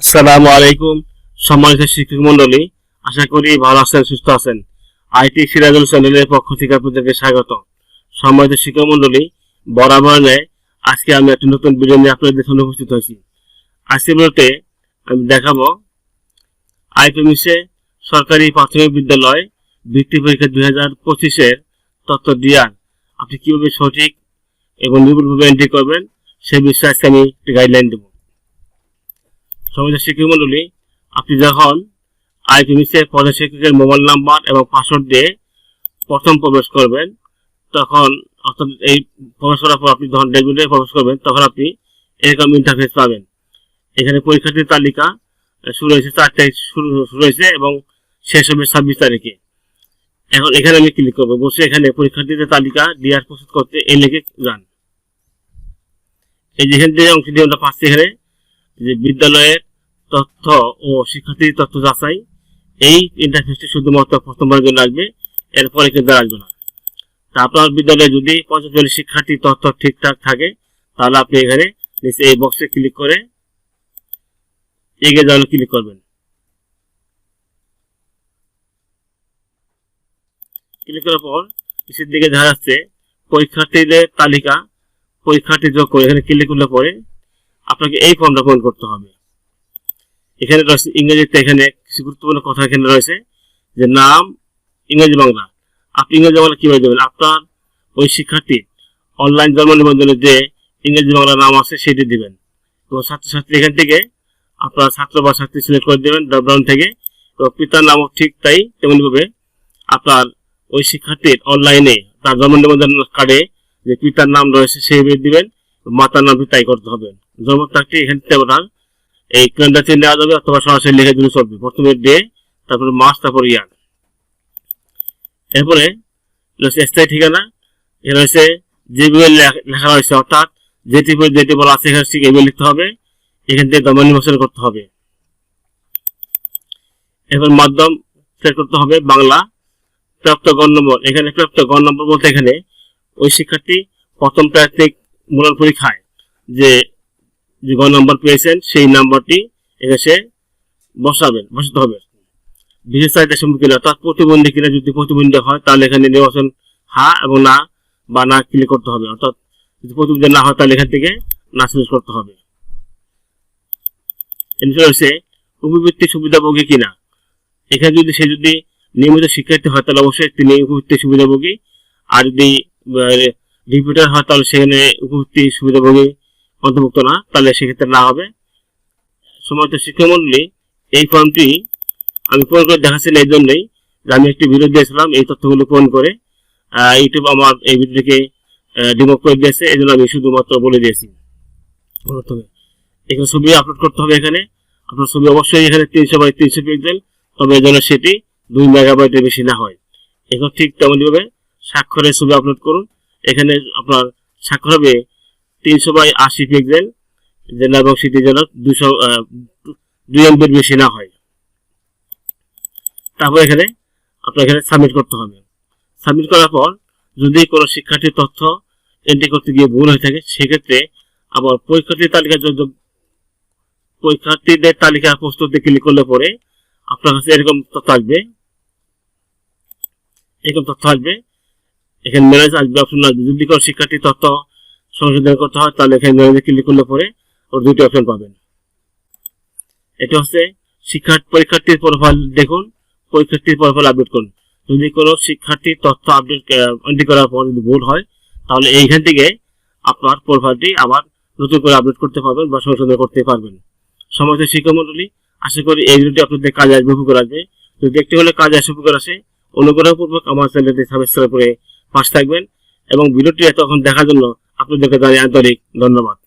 আসসালামু আলাইকুম, সম্মানিত শিক্ষক মন্ডলী, আশা করি ভালো আছেন, সুস্থ আছেন। আইটি সিরাজুল চ্যানেলের পক্ষ থেকে আপনাদেরকে স্বাগত। সম্মানিত শিক্ষক মন্ডলী, বরাবর নেয়, আজকে আমি একটা নতুন ভিডিও নিয়ে আপনাদের সামনে উপস্থিত হয়েছি। আজকে বলতে আমি দেখাবো আইপিএমসে সরকারি প্রাথমিক বিদ্যালয় বৃত্তি পরীক্ষা দুই হাজার পঁচিশের তথ্য দিয়ার আপনি কীভাবে সঠিক এবং নিপুণভাবে এন্ট্রি করবেন, সে বিষয়ে আজকে আমি একটি গাইডলাইন দেবো। সমাজের শিক্ষক মন্ডলী, আপনি যখন আইপিএমসে পদের শিক্ষকের মোবাইল নাম্বার এবং পাসওয়ার্ড দিয়ে প্রথম প্রবেশ করবেন, তখন অর্থাৎ এই প্রবেশ করার পর আপনি যখন ডেবিটে প্রবেশ করবেন, তখন আপনি এরকম ইন্টারফেস পাবেন। এখানে পরীক্ষার্থীর তালিকা শুরু হয়েছে, চার তারিখ শুরু শুরু হয়েছে এবং শেষ হবে ছাব্বিশ তারিখে। এখন এখানে আমি ক্লিক করব। বসে এখানে পরীক্ষার্থীদের তালিকা ডিআর প্রস্তুত করতে এই লিখে যান। এই যেখান থেকে অংশ দিয়ে আমরা পাচ্ছি এখানে, যে বিদ্যালয়ের তথ্য ও শিক্ষার্থীর তথ্য যাচাই, এই ইন্টারফেসটি শুধুমাত্র প্রথমবার জন্য আসবে এরপরে কিন্তু আসবে না। তা আপনার বিদ্যালয়ে যদি পঞ্চাশ শিক্ষার্থীর তথ্য ঠিকঠাক থাকে, তাহলে আপনি এখানে নিচে এই বক্সে ক্লিক করে এগিয়ে যাওয়ার ক্লিক করবেন। ক্লিক করার পর নিচের দিকে দেখা যাচ্ছে পরীক্ষার্থীদের তালিকা, পরীক্ষার্থী যোগ করে এখানে ক্লিক করলে পরে আপনাকে এই ফর্মটা পূরণ করতে হবে। এখানে রয়েছে ইংরেজিতে এখানে কিছু গুরুত্বপূর্ণ কথা এখানে রয়েছে যে নাম ইংরেজি বাংলা। আপনি ইংরেজি বাংলা কীভাবে দেবেন? আপনার ওই শিক্ষার্থী অনলাইন জন্ম নিবন্ধনের যে ইংরেজি বাংলা নাম আছে সেটি দিবেন। এবং ছাত্রছাত্রী এখান থেকে আপনার ছাত্র বা ছাত্রী সিলেক্ট করে দেবেন ড্রপডাউন থেকে। এবং পিতার নামও ঠিক তাই তেমনিভাবে আপনার ওই শিক্ষার্থীর অনলাইনে তার জন্ম নিবন্ধন কার্ডে যে পিতার নাম রয়েছে সেই দিবেন। মাতার নাম তাই করতে হবে। জন্ম তারিখটি এখান আপনার এই ক্যালেন্ডার চেয়ে নেওয়া যাবে অথবা সরাসরি লিখে দিলে চলবে। প্রথমে ডে, তারপরে মাস, তারপর ইয়ার। এরপরে স্থায়ী ঠিকানা। এখানে যে বিমেল লেখা রয়েছে, অর্থাৎ যেটি যেটি বলা আছে এখানে ঠিক ইমেল লিখতে হবে। এখান থেকে দমন নির্বাচন করতে হবে। এবার মাধ্যম সিলেক্ট করতে হবে, বাংলা। প্রাপ্ত গণ নম্বর, এখানে প্রাপ্ত গণ নম্বর বলতে এখানে ওই শিক্ষার্থী প্রথম প্রাথমিক মূল্যায়ন পরীক্ষায় যে যে গণ নম্বর পেয়েছেন, সেই নাম্বারটি এখানে সে বসাবেন, বসাতে হবে। বিশেষ চাহিদা সম্মুখীন অর্থাৎ প্রতিবন্ধী কিনা যদি প্রতিবন্ধী হয়, তাহলে এখানে নির্বাচন হা এবং না বা না ক্লিক করতে হবে। অর্থাৎ যদি প্রতিবন্ধী না হয়, তাহলে এখান থেকে না সিলেক্ট করতে হবে। এরপরে উপবৃত্তি সুবিধাভোগী কিনা। এখানে যদি সে যদি নিয়মিত শিক্ষার্থী হয়, তাহলে অবশ্যই তিনি উপবৃত্তি সুবিধাভোগী আর যদি রিপিটার হয়, তাহলে সেখানে উপবৃত্তি সুবিধাভোগী অন্তর্ভুক্ত না, তাহলে সেক্ষেত্রে না হবে। সময় শিক্ষামন্ডলী এই ফর্মটি আমি পূরণ করে দেখাচ্ছিলাম এই জন্যই যে আমি একটি ভিডিও দিয়েছিলাম, এই তথ্যগুলো পূরণ করে ইউটিউব আমার এই ভিডিওকে ডিমোভ করে দিয়েছে, এই জন্য আমি শুধুমাত্র বলে দিয়েছি। প্রথমে। এখানে ছবি আপলোড করতে হবে এখানে। আপনার ছবি অবশ্যই এখানে তিনশো বাই তিনশো পিক্সেল তবে এই জন্য সেটি দুই মেগাবাইটের বেশি না হয়। এখন ঠিক তেমনভাবে স্বাক্ষরের ছবি আপলোড করুন। এখানে আপনার স্বাক্ষর হবে তিনশো বাই আশি পিক্সেল যেন এবং সেটি যেন দুশো দুই এমবির বেশি না হয়। তারপর এখানে আপনার এখানে সাবমিট করতে হবে। সাবমিট করার পর যদি কোনো শিক্ষার্থীর তথ্য এন্ট্রি করতে গিয়ে ভুল হয়ে থাকে, সেক্ষেত্রে আবার পরীক্ষার্থীর তালিকা পরীক্ষার্থীদের তালিকা প্রস্তুতি ক্লিক করলে পরে আপনার কাছে এরকম তথ্য আসবে। এরকম তথ্য আসবে। এখানে ম্যানেজ আসবে অপশন আসবে। যদি কোনো শিক্ষার্থীর তথ্য সংশোধন করতে হয়, তাহলে এখানে ম্যানেজে ক্লিক করলে পরে ওর দুটি অপশন পাবেন। এটা হচ্ছে শিক্ষার্থী, পরীক্ষার্থীর প্রোফাইল দেখুন, পরীক্ষার্থীর প্রোফাইল আপডেট করুন। যদি কোনো শিক্ষার্থীর তথ্য আপডেট এন্ট্রি করার পর যদি ভুল হয়, তাহলে এইখান থেকে আপনার প্রোফাইলটি আবার নতুন করে আপডেট করতে পারবেন বা সংশোধন করতে পারবেন। সমস্ত শিক্ষামন্ডলী, আশা করি এই ভিডিওটি আপনাদের কাজে আসবে, উপকার আসবে। যদি দেখতে হলে কাজে আসে, উপকার আসে, অনুগ্রহপূর্বক আমার চ্যানেলটি সাবস্ক্রাইব করে পাশে থাকবেন। এবং ভিডিওটি এতক্ষণ দেখার জন্য আপনাদেরকে জানিয়ে আন্তরিক ধন্যবাদ।